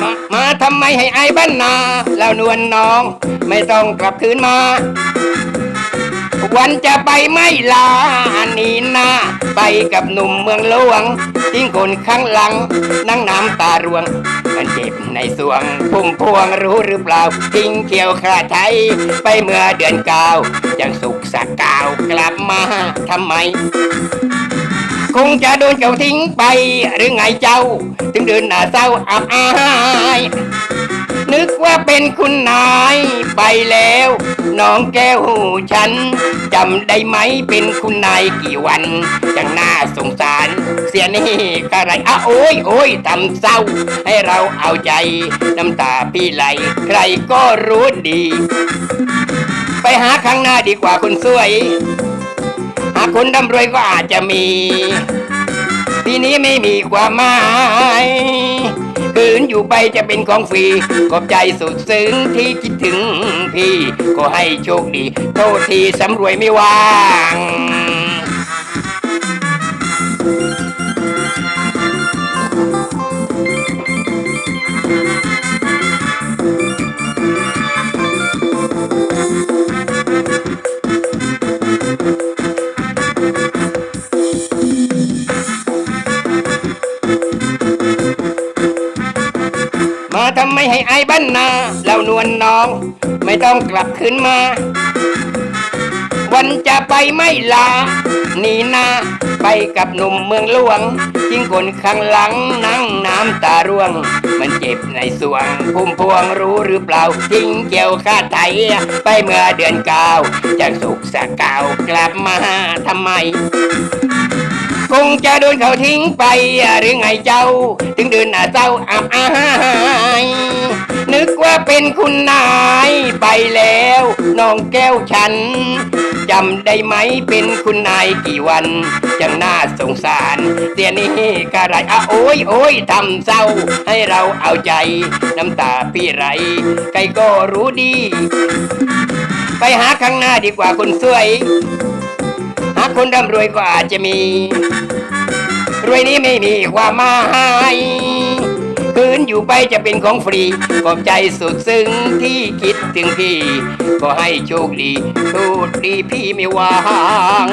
มามาทำไมให้ไอ้บ้านนาแล้วนวลน้อง ไม่ต้องกลับคืนมา วันจะไปไม่ลาอันนี้นา ไปกับหนุ่มเมืองหลวงทิ้งคนข้างหลัง นั่งน้ำตาร่วง มันเจ็บในสวง พุ่มพวงรู้หรือเปล่าทิ้งเขียวขาไทย ไปเมื่อเดือนเก้ายังสุกสักกาวกลับมาทำไม คงจะโดนเขาทิ้งไปหรือไงเจ้า ถึงเดินหน้าเศร้าอับอาย นึกว่าเป็นคุณนายไปแล้ว น้องแก้วหูฉันจำได้ไหมเป็นคุณนายกี่วันจังน่าสงสาร เสียนี่กะไรอะโอ้ยโอ้ยทำเศร้า ให้เราเอาใจน้ำตาพี่ไหล ใครก็รู้ดี ไปหาข้างหน้าดีกว่าคนสวย หาคนร่ำรวยก็อาจจะมี ทีนี้ไม่มีความหมาย อยู่ไปจะเป็นของฟรีขอบใจสุดซึ้งที่คิดถึงพี่ ก็ให้โชคดี โทษทีสำรวยไม่ว่าง ไมให้ไอ้บ้านนาเรานวลน้อง ไม่ต้องกลับคืนมา วันจะไปไม่ลาหนีหน้าไปกับหนุ่มเมืองหลวงทิ้งคนข้างหลังนั่งน้ำตาร่วง มันเจ็บในสวงพุ่มพวงรู้หรือเปล่าทิ้งเกี่ยวคาดไถไปเมื่อเดือนเก้าจะสุกสะกากลับมาทำไม คงจะโดนเขาทิ้งไปหรือไงเจ้า ถึงเดินหน้าเศร้าอับอายนึกว่าเป็นคุณนายไปแล้วน้องแก้วฉันจำได้ไหมเป็นคุณนายกี่วันจังน่าสงสารเสียนี่กะไรอะโอ้ยโอ้ยทำเศร้า ให้เราเอาใจ น้ำตาพี่ไหลใครก็รู้ดี ไปหาข้างหน้าดีกว่าคนสวย คนร่ำรวยก็อาจจะมี รวยนี้ไม่มีความหมายคืนอยู่ไปจะเป็นของฟรี ขอบใจสุดซึ้งที่คิดถึงพี่ ก็ให้โชคดีโชคดีพี่ไม่วาง